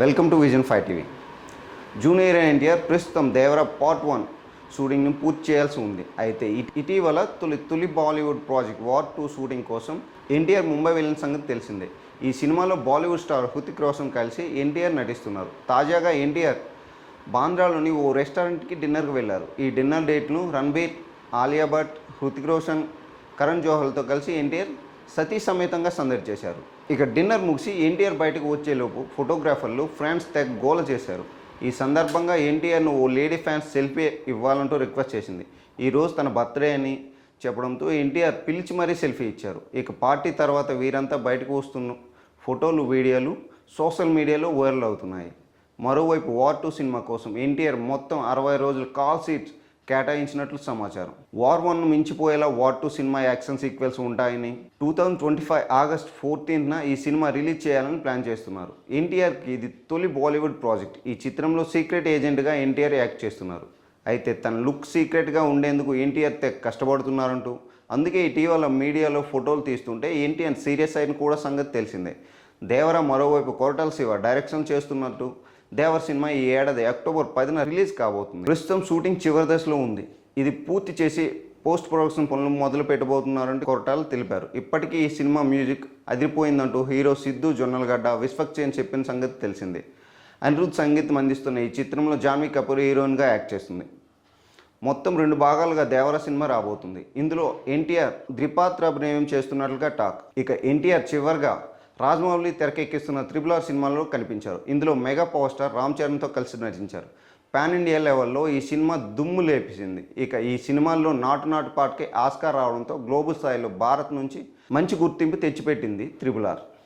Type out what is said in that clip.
Welcome to Vision five TV. Junior NTR ప్రస్తుతం Devara part one షూటింగ్ను పూర్తి చేయాల్సి ఉంది. అయితే ఇటీవల తొలి తొలి Bollywood project War two shooting కోసం ఎన్టీఆర్ ముంబై వెళ్ళిన సంగతి తెలిసిందే. ఈ సినిమాలో బాలీవుడ్ స్టార్ హృతిక్ రోషన్ కలిసి ఎన్టీఆర్ నటిస్తున్నారు. తాజాగా ఎన్టీఆర్ బాంద్రాలోని ఓ రెస్టారెంట్కి డిన్నర్కి వెళ్ళారు. ఈ డిన్నర్ డేట్ను రణబీర్ ఆలియా భట్ హృతిక్ రోషన్ కరణ్ జోహర్లతో కలిసి ఎన్టీఆర్ సతీ సమేతంగా సందడి చేశారు. ఇక డిన్నర్ ముగిసి ఎన్టీఆర్ బయటకు వచ్చేలోపు ఫోటోగ్రాఫర్లు ఫ్రెండ్స్ తెగ గోల చేశారు. ఈ సందర్భంగా ఎన్టీఆర్ను ఓ లేడీ ఫ్యాన్స్ సెల్ఫీ ఇవ్వాలంటూ రిక్వెస్ట్ చేసింది. ఈరోజు తన బర్త్డే అని చెప్పడంతో ఎన్టీఆర్ పిలిచి మరీ సెల్ఫీ ఇచ్చారు. ఇక పార్టీ తర్వాత వీరంతా బయటకు వస్తున్న ఫోటోలు వీడియోలు సోషల్ మీడియాలో వైరల్ అవుతున్నాయి. మరోవైపు వార్ టూ సినిమా కోసం ఎన్టీఆర్ మొత్తం అరవై రోజులు కాల్ సీట్స్ కేటాయించినట్లు సమాచారం. War one మించిపోయేలా War two cinema action sequels ఉంటాయని two thousand twenty five August ఫోర్టీన్త్న ఈ సినిమా రిలీజ్ చేయాలని ప్లాన్ చేస్తున్నారు. ఎన్టీఆర్కి ఇది తొలి బాలీవుడ్ ప్రాజెక్ట్. ఈ చిత్రంలో సీక్రెట్ ఏజెంట్గా ఎన్టీఆర్ యాక్ట్ చేస్తున్నారు. అయితే తన లుక్ సీక్రెట్గా ఉండేందుకు ఎన్టీఆర్ తెగ కష్టపడుతున్నారంటూ అందుకే ఇటీవల మీడియాలో ఫోటోలు తీస్తుంటే ఎన్టీఆర్ సీరియస్ అయిన కూడా సంగతి తెలిసిందే. దేవర మరోవైపు కోరటల్ శివ డైరెక్షన్ చేస్తున్నట్టు దేవర్ సినిమా ఈ ఏడాది అక్టోబర్ పదిన రిలీజ్ కాబోతుంది. ప్రస్తుతం షూటింగ్ చివరి దశలో ఉంది. ఇది పూర్తి చేసి పోస్ట్ ప్రొడక్షన్ పనులు మొదలు పెట్టబోతున్నారంటూ కొరటాలు తెలిపారు. ఇప్పటికీ ఈ సినిమా మ్యూజిక్ అదిరిపోయిందంటూ హీరో సిద్ధు జొన్నలగడ్డ విశ్వక్ చేన్ చెప్పిన సంగతి తెలిసిందే. అనిరుద్ సంగీతం అందిస్తున్న ఈ చిత్రంలో జాన్వీ కపూర్ హీరోయిన్గా యాక్ట్ చేస్తుంది. మొత్తం రెండు భాగాలుగా దేవర సినిమా రాబోతుంది. ఇందులో ఎన్టీఆర్ ద్విపాత్ర అభినయం చేస్తున్నట్లుగా టాక్. ఇక ఎన్టీఆర్ చివరిగా రాజమౌళి తెరకెక్కిస్తున్న త్రిబుల్ ఆర్ సినిమాలో కనిపించారు. ఇందులో మెగా పవర్ స్టార్ రామ్ చరణ్తో కలిసి నటించారు. పాన్ ఇండియా లెవెల్లో ఈ సినిమా దుమ్ము లేపించింది ఇక ఈ సినిమాల్లో నాటు నాటు పాటకి ఆస్కార్ రావడంతో గ్లోబల్ స్థాయిలో భారత్ నుంచి మంచి గుర్తింపు తెచ్చిపెట్టింది త్రిబుల్ ఆర్.